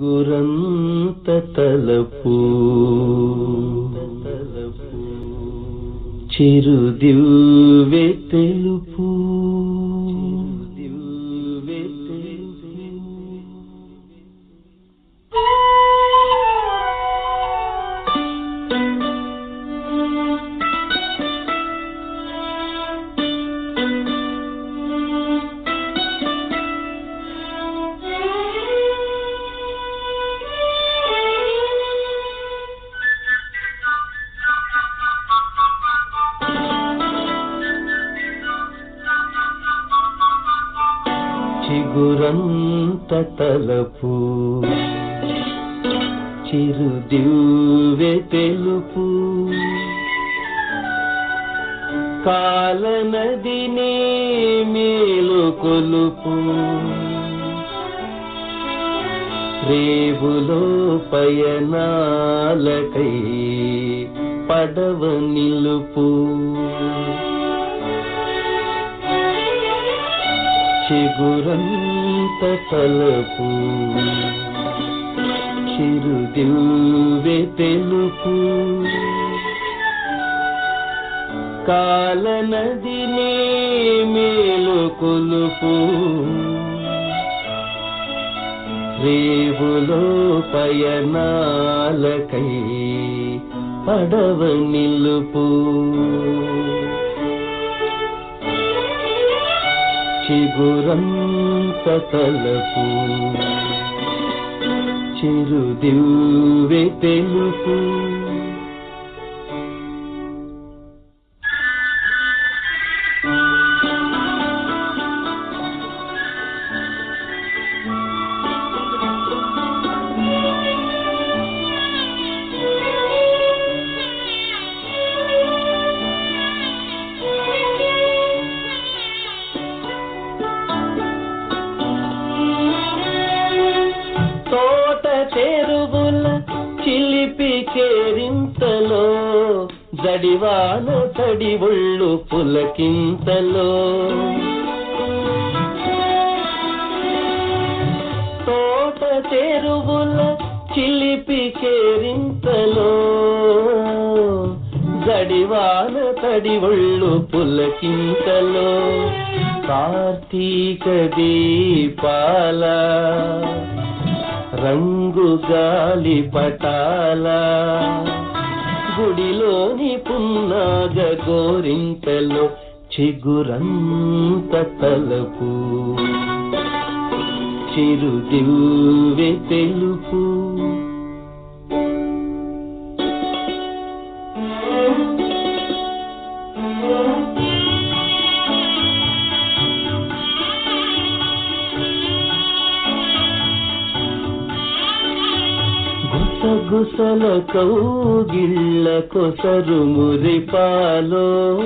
గురంత తలపు చిరుదివ్వె తెలుపు. చిగురంత తలపు. చిరుదివ్వె తెలుపు. కాలనదినే మేలు కొలుపు. రేవులో పయనాలకై పడవ నిలుపు. చిగురంత తలపు. చిరుదివ్వె తెలుపు. కాలనదినే మేలు కొలుపు. రేవులో పయనాలకై పడవ నిలుపు. చిగురంత తలపు చిరుదివ్వె తెలుపు. చేరింతలో కేరింతలో జడివాన తడి ఒళ్ళు పులకింతలో. తోట చెరువుల చిలిపి కేరింతలో జడివాన తడి ఒళ్ళు పులకింతలో. కార్తీక దీపాల రంగు గాలి పటాల. గుడిలోని పున్నాగ గోరింతలో చిగురంత తలపు. చిరుదివ్వె తెలుపు. గుసగుసల కౌగిళ్ళ కొసరు మురిపాలో.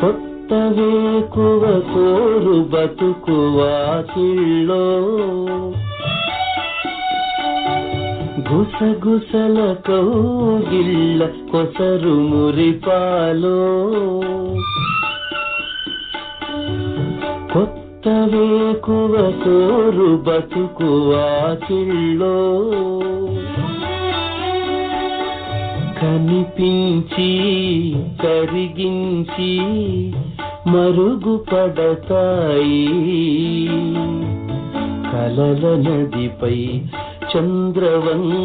కొత్త వేకువ కోరు బతుకు వాకిళ్ళో. గుసగుసల కౌగిళ్ళ కొసరు మురిపాలో. కొత్త వేకువ కోరు బతుకు వాకిళ్ళో కనిపించి కరిగించి మరుగు పడతాయి కలల నదిపై చంద్రవంకలవుతాయి.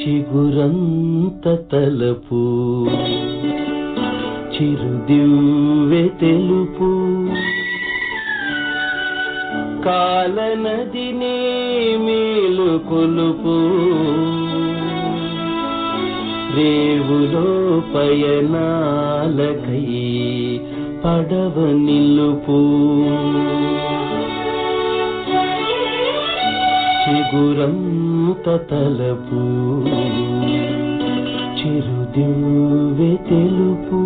చిగురంత తలపు చిరుదివ్వె తెలుపు. కాలనదినే మేలు కొలుపు. రేవులో పయనాలకై పడవ నిలుపు. చిగురంత తలపు. చిరుదివ్వె తెలుపు.